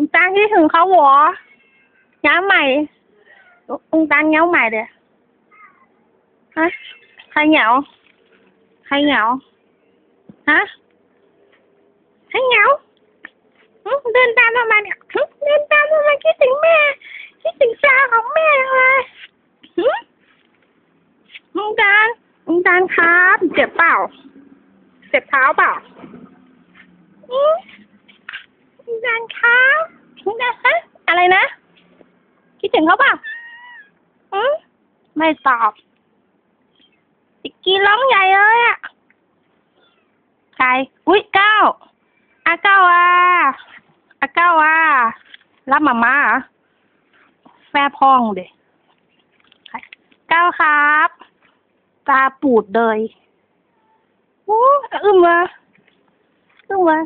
ลุงตาลคิดถึงเขาเหรอย้ำใหม่ลุงตาลเง้าใหม่เดี๋ยฮะใครเหงาใครเหงาฮะใครเหงาเดินตามทำไมเนี่ยเดินตามทำไมคิดถึงแม่คิดถึงตาของแม่เลยหึลุงตาลลุงตาลครับ เจ็บเปล่า เจ็บเท้าเปล่าอืมาลครับลุงตาลฮะอะไรนะ คิดถึงเขาปล่าอืมไม่ตอบติกี้ร้องใหญ่เลยอะใครอุ้ยเก้าอาเก้าอะอาเก้าอะรับมาม่าแม่พ่องเด็เก้าครับ ตาปูดเลยโอ้อึ้มวะอึ้มวะ